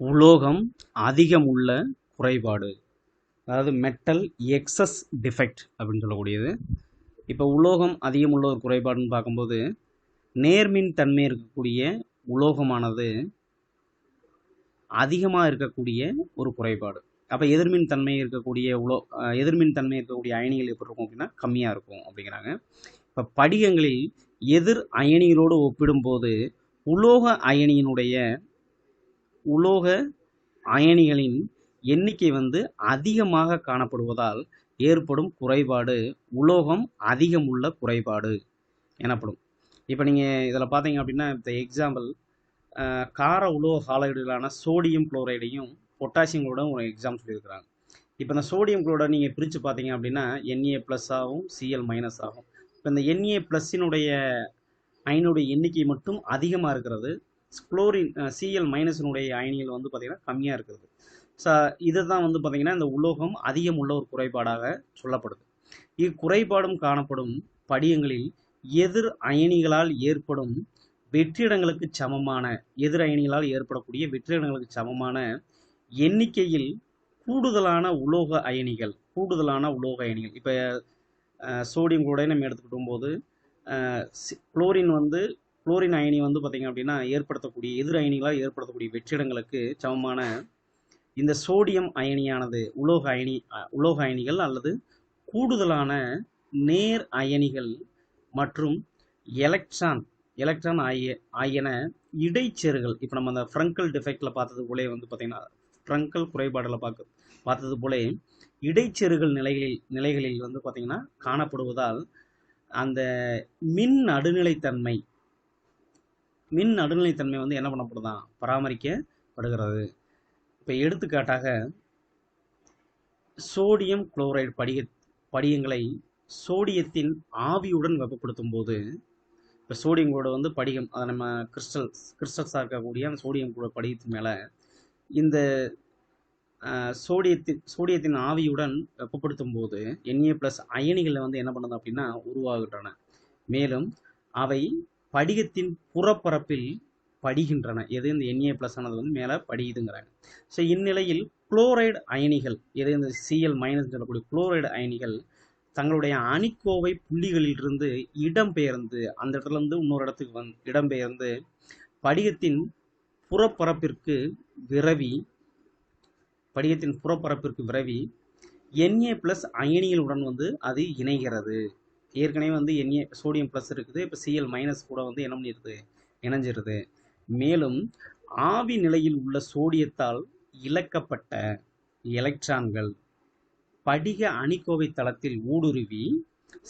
உலோகம் அதிகம் உள்ள குறைபாடு. அதாவது மெட்டல் எக்ஸஸ் டிஃபெக்ட் அப்படின்னு சொல்லக்கூடியது. இப்போ உலோகம் அதிகம் உள்ள ஒரு குறைபாடுன்னு பார்க்கும்போது நேர்மின் தன்மை இருக்கக்கூடிய உலோகமானது அதிகமாக இருக்கக்கூடிய ஒரு குறைபாடு. அப்போ எதிர்மின் தன்மை இருக்கக்கூடிய உலோ எதிர்மின் தன்மை இருக்கக்கூடிய அயனிகள் எப்படி இருக்கும் அப்படின்னா கம்மியாக இருக்கும் அப்படிங்கிறாங்க. இப்போ படிகங்களில் எதிர் அயனிகளோடு ஒப்பிடும்போது உலோக அயனியினுடைய உலோக அயனிகளின் எண்ணிக்கை வந்து அதிகமாக காணப்படுவதால் ஏற்படும் குறைபாடு உலோகம் அதிகம் உள்ள குறைபாடு எனப்படும். இப்போ நீங்கள் இதில் பார்த்தீங்க அப்படின்னா இந்த எக்ஸாம்பிள் கார உலோக ஹாலைடுகளான சோடியம் குளோரைடையும் பொட்டாசியம் குளோரைடும் ஒரு எக்ஸாம் சொல்லியிருக்கிறாங்க. இப்போ இந்த சோடியம் குளோரை நீங்கள் பிரித்து பார்த்தீங்க அப்படின்னா என்ஏ ப்ளஸ் ஆகும் சிஎல் மைனஸ் ஆகும். இப்போ இந்த என்ஏ ப்ளஸ்ஸினுடைய அயனுடைய எண்ணிக்கை மட்டும் அதிகமாக இருக்கிறது. குளோரின் சிஎல் மைனஸினுடைய அயனிகள் வந்து பார்த்திங்கன்னா கம்மியாக இருக்கிறது. ஸோ இதுதான் வந்து பார்த்திங்கன்னா இந்த உலோகம் அதிகம் உள்ள ஒரு குறைபாடாக சொல்லப்படுது. இக்குறைபாடும் காணப்படும் படியங்களில் எதிர் அயனிகளால் ஏற்படும் வெற்றிடங்களுக்கு சமமான எதிர் அயனிகளால் ஏற்படக்கூடிய வெற்றிடங்களுக்கு சமமான எண்ணிக்கையில் கூடுதலான உலோக அயனிகள் கூடுதலான உலோக அயனிகள். இப்போ சோடியம் குளோரைடு நம்ம எடுத்துக்கிட்டும் போது குளோரின் uh, வந்து குளோரின் அயனி வந்து பார்த்திங்க அப்படின்னா ஏற்படுத்தக்கூடிய எதிர் அயனிகளால் ஏற்படுத்தக்கூடிய வெற்றிடங்களுக்கு சமமான இந்த சோடியம் அயனியானது உலோக அயனி உலோக அயனிகள் அல்லது கூடுதலான நேர் அயனிகள் மற்றும் எலக்ட்ரான் எலக்ட்ரான் ஆகிய ஆகியன இடைச்செருகள். இப்போ நம்ம அந்த ஃப்ரங்கல் டிஃபெக்டில் பார்த்தது போலே வந்து பார்த்திங்கன்னா ஃப்ரங்கல் குறைபாடில் பார்க்க பார்த்தது போலே இடைச்செருகள் நிலைகளில் நிலைகளில் வந்து பார்த்திங்கன்னா காணப்படுவதால் அந்த மின் நடுநிலைத்தன்மை மின் நடுநிலைத்தன்மை வந்து என்ன பண்ணப்படுதான் பராமரிக்கப்படுகிறது. இப்போ எடுத்துக்காட்டாக சோடியம் குளோரைடு படிக படிகங்களை சோடியத்தின் ஆவியுடன் வெப்பப்படுத்தும் போது இப்போ சோடியம் கூட வந்து படிகம் அதை நம்ம கிறிஸ்டல்ஸ் கிறிஸ்டல்ஸாக இருக்கக்கூடிய அந்த சோடியம் கூட படிகத்து மேலே இந்த சோடியத்தின் சோடியத்தின் ஆவியுடன் வெப்பப்படுத்தும் போது என்ஏ ப்ளஸ் அயனிகளை வந்து என்ன பண்ணுது அப்படின்னா உருவாகின்றன. மேலும் அவை படிகத்தின் புறப்பரப்பில் படிகின்றன. எது? இந்த என்ஏ பிளஸ் ஆனது வந்து மேலே படியுதுங்கிறாங்க. ஸோ இந்நிலையில் குளோரைடு அயனிகள் எது? இந்த சிஎல் மைனஸ் சொல்லக்கூடிய குளோரைடு அயனிகள் தங்களுடைய அணிக்கோவை புள்ளிகளிலிருந்து இடம்பெயர்ந்து அந்த இடத்துல இருந்து இன்னொரு இடத்துக்கு வந் இடம்பெயர்ந்து படிகத்தின் புறப்பரப்பிற்கு விரவி படிகத்தின் புறப்பரப்பிற்கு விரவி என்ஏ ப்ளஸ் அயனிகளுடன் வந்து அது இணைகிறது. ஏற்கனவே வந்து என்ஏ சோடியம் ப்ளஸ் இருக்குது. இப்போ சிஎல் மைனஸ் கூட வந்து என்ன பண்ணிடுது இணைஞ்சிருது. மேலும் ஆவி நிலையில் உள்ள சோடியத்தால் இழக்கப்பட்ட எலக்ட்ரான்கள் படிக அணிக்கோவை தளத்தில் ஊடுருவி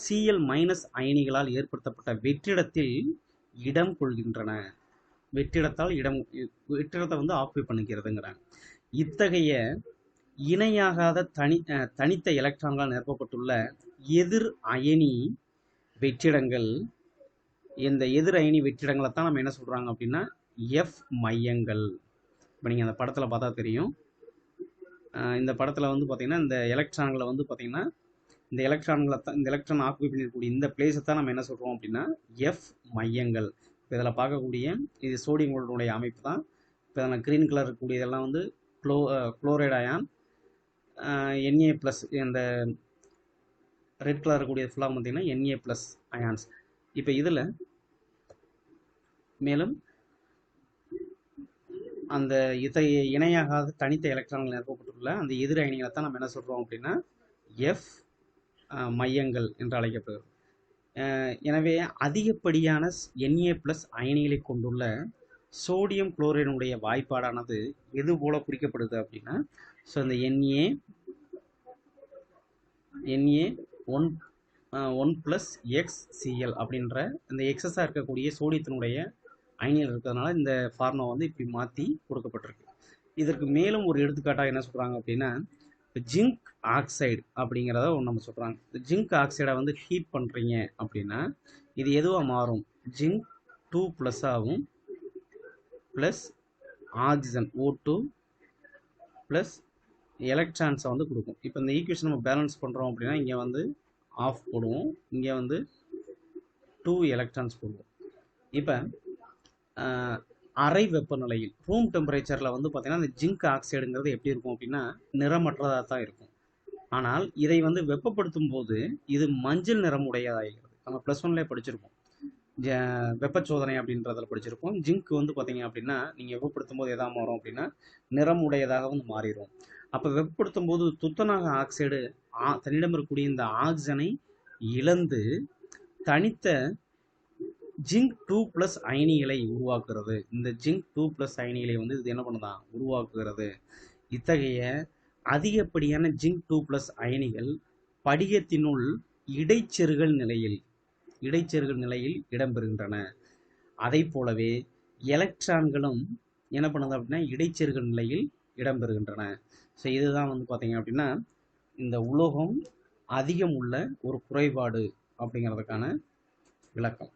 சிஎல் மைனஸ் அயனிகளால் ஏற்படுத்தப்பட்ட வெற்றிடத்தில் இடம் கொள்கின்றன. வெற்றிடத்தால் இடம் வெற்றிடத்தை வந்து ஆக்குபை பண்ணிக்கிறதுங்கிறாங்க இத்தகைய இணையாகாத தனி தனித்த எலக்ட்ரான்களால் நிரப்பப்பட்டுள்ள எதிர் அயனி வெற்றிடங்கள் இந்த எதிர் அயனி வெற்றிடங்களை தான் நம்ம என்ன சொல்கிறாங்க அப்படின்னா எஃப் மையங்கள். இப்போ நீங்கள் அந்த படத்தில் பார்த்தா தெரியும். இந்த படத்தில் வந்து பார்த்திங்கன்னா இந்த எலக்ட்ரான்களை வந்து பார்த்திங்கன்னா இந்த எலக்ட்ரான்களை தான் இந்த எலக்ட்ரான் ஆக்குபை பண்ணிருக்கக்கூடிய இந்த பிளேஸை தான் நம்ம என்ன சொல்கிறோம் அப்படின்னா எஃப் மையங்கள். இப்போ இதில் பார்க்கக்கூடிய இது சோடியம் குளோரைடுடைய அமைப்பு தான். இப்போ இதில் க்ரீன் கலர் இருக்கக்கூடிய இதெல்லாம் வந்து குளோ குளோரைடு அயான் என்ஏ ப்ளஸ் இந்த ரெட் கலர் இருக்கக்கூடிய ஃபுல்லாக பார்த்தீங்கன்னா என்ஏ ப்ளஸ் அயான்ஸ் இப்போ இதில் மேலும் அந்த இத்தகைய இணையாகாத தனித்த எலக்ட்ரான்கள் நிரப்பப்பட்டுள்ள அந்த எதிர் அயனிகளை தான் நம்ம என்ன சொல்கிறோம் அப்படின்னா எஃப் மையங்கள் என்று அழைக்கப்படுகிறது. எனவே அதிகப்படியான என்ஏ ப்ளஸ் அயனிகளை கொண்டுள்ள சோடியம் குளோரைனுடைய வாய்ப்பாடானது எது போல குறிக்கப்படுது அப்படின்னா ஸோ இந்த NA NA one one plus X CL அப்படின்ற இந்த எக்ஸஸாக இருக்கக்கூடிய சோடியத்தினுடைய அயனிகள் இருக்கிறதுனால இந்த ஃபார்மா வந்து இப்படி மாற்றி கொடுக்கப்பட்டிருக்கு. இதற்கு மேலும் ஒரு எடுத்துக்காட்டாக என்ன சொல்கிறாங்க அப்படின்னா ஜிங்க் ஆக்சைடு அப்படிங்கிறத ஒன்று நம்ம சொல்கிறாங்க இந்த ஜிங்க் ஆக்சைடை வந்து ஹீட் பண்ணுறீங்க அப்படின்னா இது எதுவாக மாறும்? ஜிங்க் டூ ப்ளஸ் ஆகும் plus oxygen O two plus எலக்ட்ரான்ஸை வந்து கொடுக்கும். இப்போ இந்த ஈக்குவேஷன் நம்ம பேலன்ஸ் பண்ணுறோம் அப்படின்னா இங்கே வந்து ஆஃப் போடுவோம். இங்கே வந்து டூ எலக்ட்ரான்ஸ் போடுவோம். இப்போ அரை வெப்பநிலையில் ரூம் டெம்பரேச்சரில் வந்து பார்த்தீங்கன்னா இந்த ஜிங்க் ஆக்சைடுங்கிறது எப்படி இருக்கும் அப்படின்னா நிறமற்றதாக தான் இருக்கும். ஆனால் இதை வந்து வெப்பப்படுத்தும் போது இது மஞ்சள் நிறமுடையதாகிறது நம்ம ப்ளஸ் ஒன்லேயே படிச்சிருக்கோம் வெப்பச்சோதனை அப்படின்றதில் படிச்சிருப்போம். ஜிங்க் வந்து பார்த்தீங்க அப்படின்னா நீங்கள் வெப்பப்படுத்தும் போது எதாக மாறும் அப்படின்னா நிறம் உடையதாக வந்து மாறிடும் அப்போ வெப்பப்படுத்தும் போது துத்தநாக ஆக்சைடு ஆ தன்னிடம் இருக்கக்கூடிய இந்த ஆக்சிஜனை இழந்து தனித்த ஜிங்க் டூ ப்ளஸ் அயனிகளை உருவாக்குறது. இந்த ஜிங்க் டூ ப்ளஸ் அயனிகளை வந்து இது என்ன பண்ணுதான் உருவாக்குகிறது. இத்தகைய அதிகப்படியான ஜிங்க் டூ ப்ளஸ் அயனிகள் படிகத்தினுள் இடைச்செருகல் நிலையில் இடைச்செருகல் நிலையில் இடம்பெறுகின்றன. அதை போலவே எலக்ட்ரான்களும் என்ன பண்ணுது அப்படின்னா இடைச்செருகல் நிலையில் இடம்பெறுகின்றன. ஸோ இதுதான் வந்து பார்த்தீங்க அப்படின்னா இந்த உலோகம் அதிகம் உள்ள ஒரு குறைபாடு அப்படிங்கிறதுக்கான விளக்கம்.